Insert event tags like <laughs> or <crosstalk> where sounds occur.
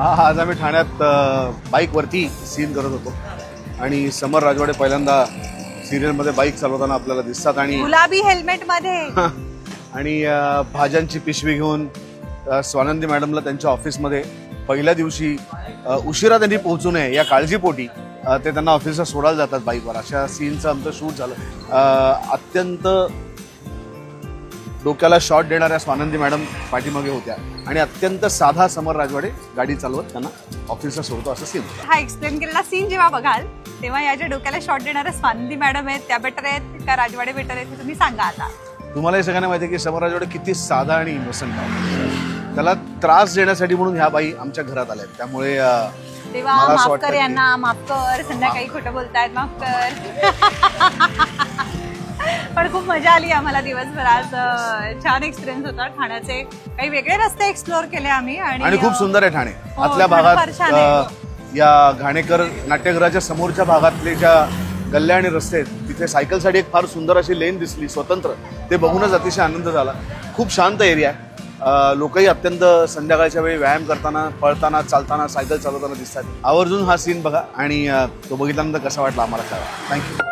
हा आज आम्ही ठाण्यात बाईकवरती सीन करत होतो. आणि समर राजवाडे पहिल्यांदा सिरियलमध्ये बाईक चालवताना आपल्याला दिसतात आणि गुलाबी हेल्मेटमध्ये. <laughs> आणि भाज्यांची पिशवी घेऊन स्वानंदी मॅडमला त्यांच्या ऑफिसमध्ये पहिल्या दिवशी उशिरा त्यांनी पोहोचू नये या काळजीपोटी ते त्यांना ऑफिसला सोडायला जातात बाईकवर. अशा सीनचं आमचं शूट झालं. अत्यंत डोक्याला शॉट देणाऱ्या स्वानंदी मॅडम पाठीमागे होत्या. आणि अत्यंत साधा समर राजवाडे गाडी चालवत त्यांना ऑफिसला सोडतो असं सीन हा एक्सप्लेन केलेला सीन जेव्हा बघाल तेव्हा या ज्या डोक्याला शॉट देणाऱ्या स्वानंदी मॅडम आहेत त्या बेटर आहेत का राजवाडे बेटर आहेत तुम्ही सांगा आता. तुम्हाला हे सगळ्यांना माहिती आहे की समर राजवाडे किती साधा आणि इनोसंट आहे. त्याला त्रास देण्यासाठी म्हणून ह्या बाई आमच्या घरात आल्या. त्यामुळे अ, तेव्हा मला असं माफ वाटतं कर की- यांना माफ कर संध्याकाळी खोटं बोलतायत माफ कर. <laughs> पण खूप मजा आली आम्हाला दिवसभर. आज छान एक्सपिरियन्स होता. ठाण्याचे काही वेगळे रस्ते एक्सप्लोर केले आम्ही आणि खूप सुंदर आहे ठाणे. हो, आतल्या भागात या घाणेकर नाट्यगृहाच्या समोरच्या भागातले ज्या गल्ल्या आणि रस्ते आहेत तिथे सायकलसाठी एक फार सुंदर अशी लेन दिसली स्वतंत्र. ते बघूनच अतिशय आनंद झाला. खूप शांत एरिया आहे. लोकही अत्यंत संध्याकाळच्या वेळी व्यायाम करताना पळताना चालताना सायकल चालवताना दिसतात. आवर्जून हा सीन बघा आणि तो बघितल्यानंतर कसा वाटला आम्हाला कळवा. थँक्यू